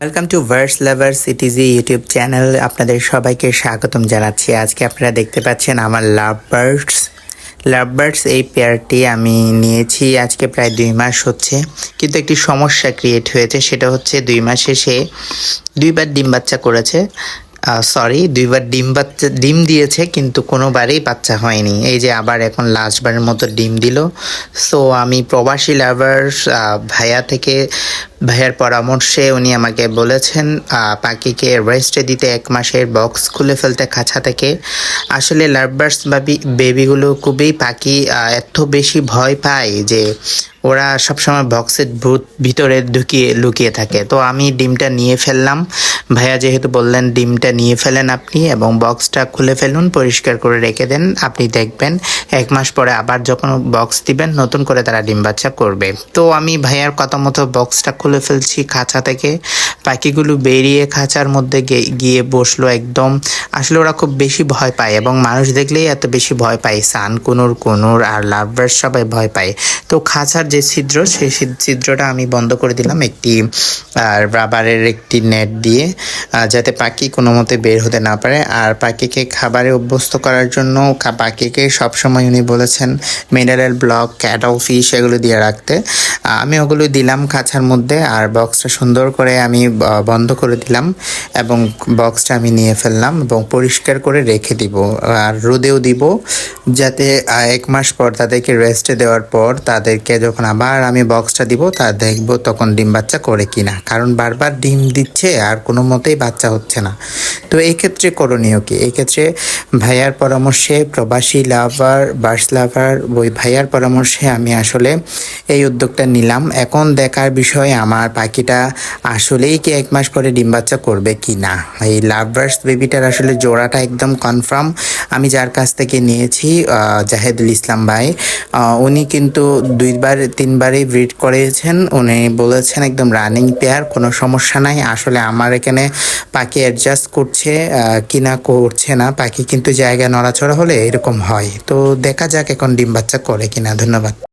Welcome to verse lover CTG YouTube channel আপনাদের সবাইকে স্বাগতম জানাচ্ছি। আজকে আপনারা দেখতে পাচ্ছেন আমার লাভ বার্ডস লাভ বার্ডস এই পেয়ারটি আমি নিয়েছি। আজকে প্রায় দুই মাস হচ্ছে। কিন্তু একটি সমস্যা ক্রিয়েট হয়েছে। সেটা হচ্ছে দুই মাসে সে দুইবার ডিম বাচ্চা করেছে। সরি দুইবার ডিম বাচ্চা, ডিম দিয়েছে, কিন্তু কোনোবারই বাচ্চা হয়নি। এই যে আবার এখন লাস্টবারের মতো ডিম দিল। সো আমি প্রবাসী লাভার্স ভাইয়া থেকে ভাইয়ার পরামর্শে উনি আমাকে বলেছেন পাখিকে রেস্টে দিতে এক মাসের বক্স খুলে ফেলতে খাঁচা থেকে। আসলে লাভবার্স বাবি বেবিগুলো খুবই পাখি এত বেশি ভয় পায় যে ওরা সবসময় বক্সের ভূত ভিতরে ঢুকিয়ে লুকিয়ে থাকে। তো আমি ডিমটা নিয়ে ফেললাম। ভাইয়া যেহেতু বললেন ডিমটা নিয়ে ফেলেন আপনি এবং বক্সটা খুলে ফেলুন, পরিষ্কার করে রেখে দেন, আপনি দেখবেন এক মাস পরে আবার যখন বক্স দিবেন, নতুন করে তারা ডিম বাচ্চা করবে। তো আমি ভাইয়ার কথা মতো বক্সটা খুলে ফেলছি খাঁচা থেকে। পাখিগুলো বেরিয়ে খাঁচার মধ্যে গিয়ে বসল একদম। আসলে ওরা খুব বেশি ভয় পায় এবং মানুষ দেখলেই এত বেশি ভয় পায়। সান, কুনুর কুনুর আর লাভবার্স সবাই ভয় পায়। তো খাঁচার যে ছিদ্র, সেই ছিদ্রটা আমি বন্ধ করে দিলাম একটি, আর রাবারের একটি নেট দিয়ে যাতে পাখি কোনো মতে বের হতে না পারে। আর পাখিকে খাবারে অভ্যস্ত করার জন্য পাখিকে সবসময় উনি বলেছেন, মিনারেল ব্লক, ক্যাটল ফিশ এগুলো দিয়ে রাখতে। আমি ওগুলো দিলাম খাঁচার মধ্যে, আর বক্সটা সুন্দর করে আমি বন্ধ করে দিলাম এবং বক্সটা আমি নিয়ে ফেললাম এবং পরিষ্কার করে রেখে দিব। আর রোদেও দিব যাতে এক মাস পর তাদেরকে রেস্টে দেওয়ার পর তাদেরকে যখন আবার আমি বক্সটা দিব, তা দেখব তখন ডিম বাচ্চা করে কিনা। কারণ বারবার ডিম দিচ্ছে আর কোনো মতেই বাচ্চা হচ্ছে না। তো এই ক্ষেত্রে করণীয় কি? এই ক্ষেত্রে ভাইয়ার পরামর্শে, প্রবাসী লাভার বার্স লাভার ওই ভাইয়ার পরামর্শে আমি আসলে এই উদ্যোগটা নিলাম। এখন দেখার বিষয় আমার পাখিটা আসলেই কি এক মাস পরে ডিম বাচ্চা করবে কি না? এই লাভ বার্স বেবিটার আসলে জোড়াটা একদম কনফার্ম আমি যার কাছ থেকে নিয়েছি জাহেদুল ইসলাম ভাই উনি কিন্তু দুইবার তিনবারই ব্রিড করেছেন। উনি বলেছেন একদম রানিং পেয়ার কোনো সমস্যা নাই। আসলে আমার এখানে পাখি অ্যাডজাস্ট করছে আহ, কিনা করছে না। পাখি কিন্তু জায়গা নড়াচড়া হলে এরকম হয়। তো দেখা যাক এখন ডিম বাচ্চা করে কিনা। ধন্যবাদ।